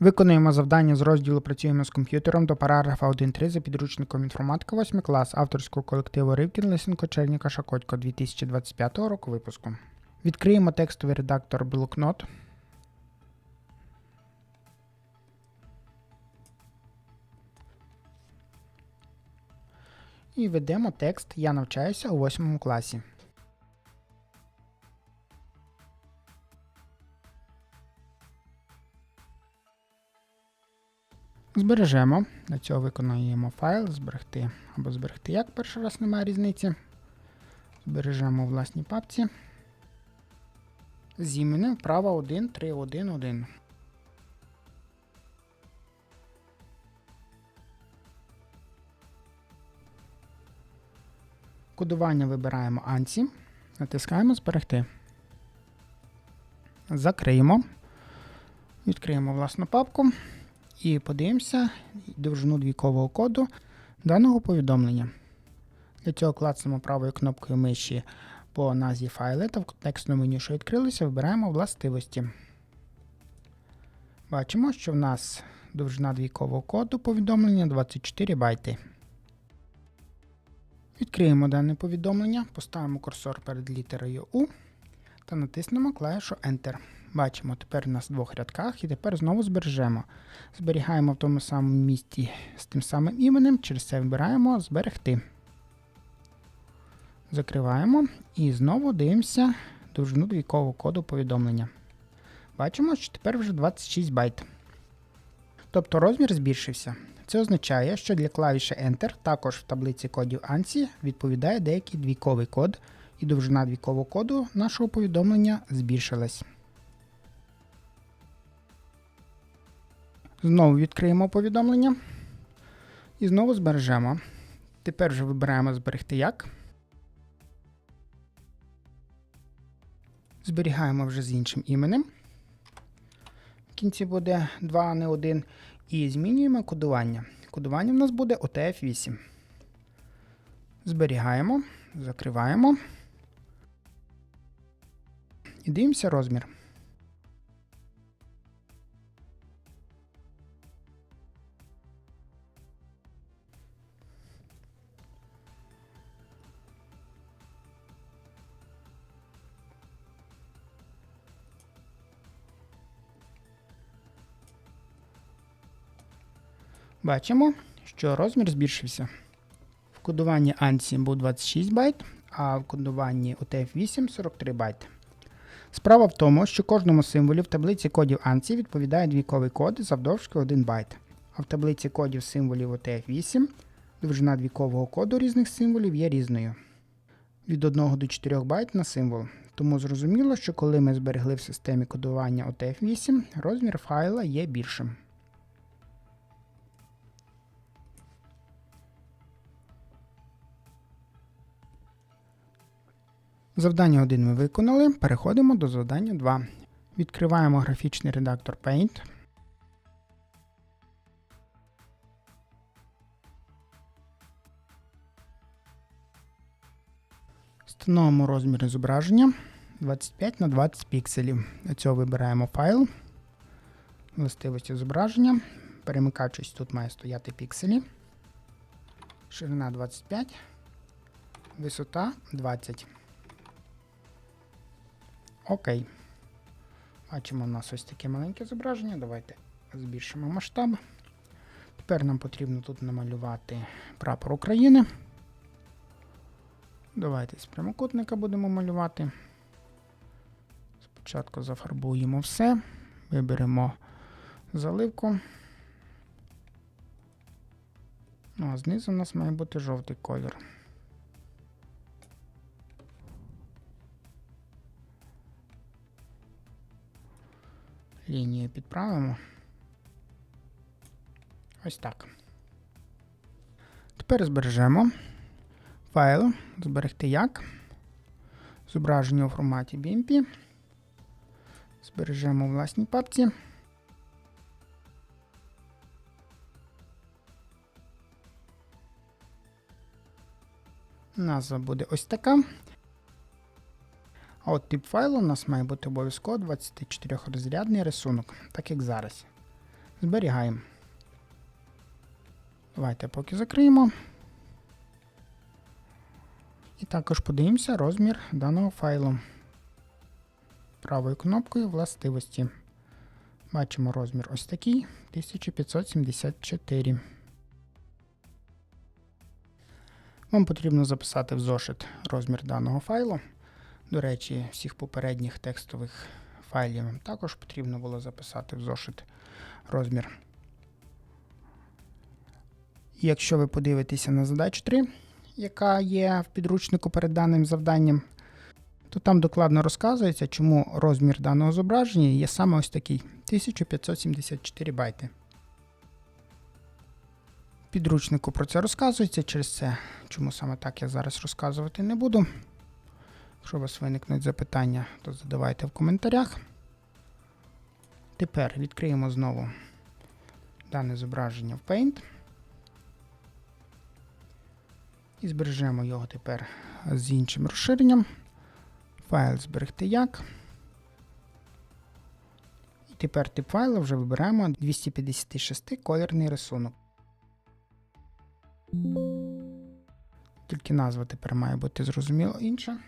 Виконуємо завдання з розділу Працюємо з комп'ютером до параграфа 1.3 за підручником інформатика 8 клас авторського колективу Ривкін Лисенко Черніка Шакотько 2025 року випуску. Відкриємо текстовий редактор блокнот. І ведемо текст Я навчаюся у 8 класі. Збережемо. Для цього виконуємо файл, зберегти або зберегти як перший раз немає різниці. Збережемо у власній папці. З іменем вправа 1, 3, 1, 1. Кодування вибираємо ANSI, натискаємо Зберегти. Закриємо. Відкриємо власну папку і подивимося довжину двійкового коду даного повідомлення. Для цього клацнемо правою кнопкою миші по назві файли та в контекстному меню, що відкрилося, вибираємо властивості. Бачимо, що в нас довжина двійкового коду повідомлення 24 байти. Відкриємо дане повідомлення, поставимо курсор перед літерою U та натиснемо клавішу Enter. Бачимо, тепер у нас в двох рядках, і тепер знову збережемо. Зберігаємо в тому самому місці з тим самим іменем, через це вибираємо Зберегти. Закриваємо і знову дивимося довжину двійкового коду повідомлення. Бачимо, що тепер вже 26 байт. Тобто розмір збільшився. Це означає, що для клавіші Enter також в таблиці кодів ANSI відповідає деякий двійковий код, і довжина двійкового коду нашого повідомлення збільшилась. Знову відкриємо повідомлення і знову збережемо. Тепер вже вибираємо зберегти як. Зберігаємо вже з іншим іменем. В кінці буде 2, а не 1. І змінюємо кодування. Кодування в нас буде OTF8. Зберігаємо, закриваємо. І дивимося розмір. Бачимо, що розмір збільшився. В кодуванні ANSI був 26 байт, а в кодуванні UTF-8 43 байт. Справа в тому, що кожному символі в таблиці кодів ANSI відповідає двійковий код завдовжки 1 байт, а в таблиці кодів символів OTF8 довжина двійкового коду різних символів є різною. Від 1 до 4 байт на символ. Тому зрозуміло, що коли ми зберегли в системі кодування OTF8, розмір файла є більшим. Завдання 1 ми виконали. Переходимо до завдання 2. Відкриваємо графічний редактор Paint. Встановимо розмір зображення 25 на 20 пікселів. Для цього вибираємо файл, властивості зображення. Перемикач ось тут має стояти пікселі. Ширина 25, висота 20. Окей. Бачимо, у нас ось таке маленьке зображення. Давайте збільшимо масштаб. Тепер нам потрібно тут намалювати прапор України. Давайте з прямокутника будемо малювати. Спочатку зафарбуємо все, виберемо заливку. Ну, а знизу у нас має бути жовтий колір. Лінію підправимо. Ось так. Тепер збережемо файл, зберегти як. Зображення у форматі BMP. Збережемо у власній папці. Назва буде ось така. А от тип файлу у нас має бути обов'язково 24 розрядний рисунок, так як зараз. Зберігаємо. Давайте поки закриємо. І також подивимося розмір даного файлу. Правою кнопкою властивості. Бачимо розмір ось такий 1574. Вам потрібно записати в зошит розмір даного файлу. До речі, всіх попередніх текстових файлів вам також потрібно було записати в зошит розмір. Якщо ви подивитеся на задачу 3, яка є в підручнику перед даним завданням, то там докладно розказується, чому розмір даного зображення є саме ось такий 1574 байти. Підручнику про це розказується, через це, чому саме так я зараз розказувати не буду. Якщо у вас виникнуть запитання, то задавайте в коментарях. Тепер відкриємо знову дане зображення в Paint. І збережемо його тепер з іншим розширенням. Файл зберегти як. І тепер тип файлу вже вибираємо 256 колірний рисунок. Тільки назва тепер має бути зрозуміло інша.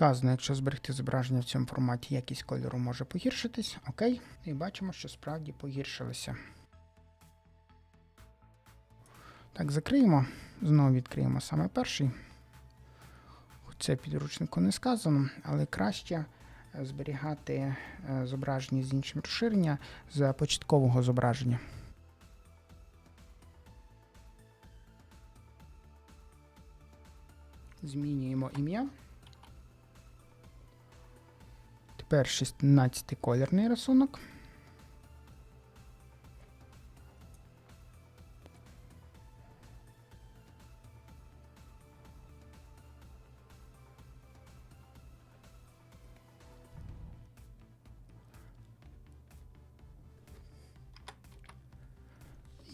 Сказано, якщо зберегти зображення в цьому форматі, якість кольору може погіршитись. Окей. І бачимо, що справді погіршилося. Так, закриємо. Знову відкриємо саме перший. Це підручнику не сказано, але краще е, зберігати е, зображення з іншим розширення з початкового зображення. Змінюємо ім'я. Тепер 16 колірний рисунок.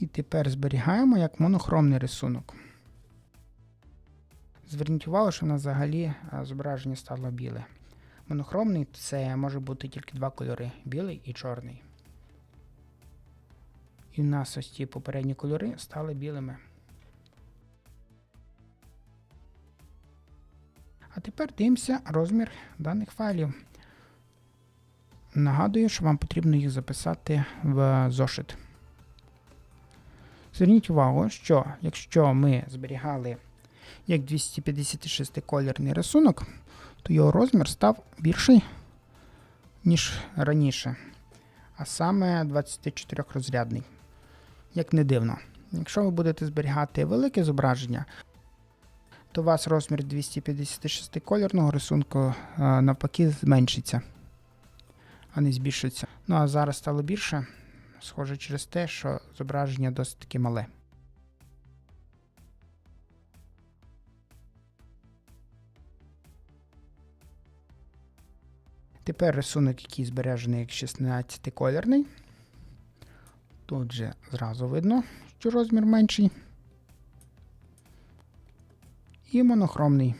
І тепер зберігаємо як монохромний рисунок. Зверніть увагу, що в нас взагалі зображення стало біле. Монохромний це може бути тільки два кольори білий і чорний. І в нас ось ці попередні кольори стали білими. А тепер дивимося розмір даних файлів. Нагадую, що вам потрібно їх записати в зошит. Зверніть увагу, що якщо ми зберігали як 256 колірний рисунок, то його розмір став більший, ніж раніше, а саме 24 розрядний. Як не дивно. Якщо ви будете зберігати велике зображення, то у вас розмір 256 колірного рисунку е, навпаки зменшиться, а не збільшиться. Ну а зараз стало більше, схоже через те, що зображення досить таки мале. Тепер рисунок, який збережений як 16 колірний. Тут же зразу видно, що розмір менший. І монохромний.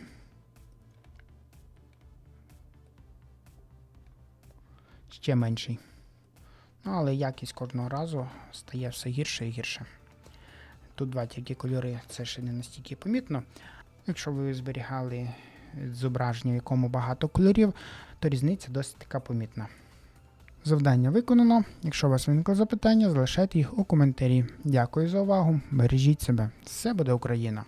Ще менший. Ну, але якість кожного разу стає все гірше і гірше. Тут два тільки кольори, це ще не настільки помітно. Якщо ви зберігали зображення, в якому багато кольорів, то різниця досить така помітна. Завдання виконано. Якщо у вас виникло запитання, залишайте їх у коментарі. Дякую за увагу. Бережіть себе. Все буде Україна!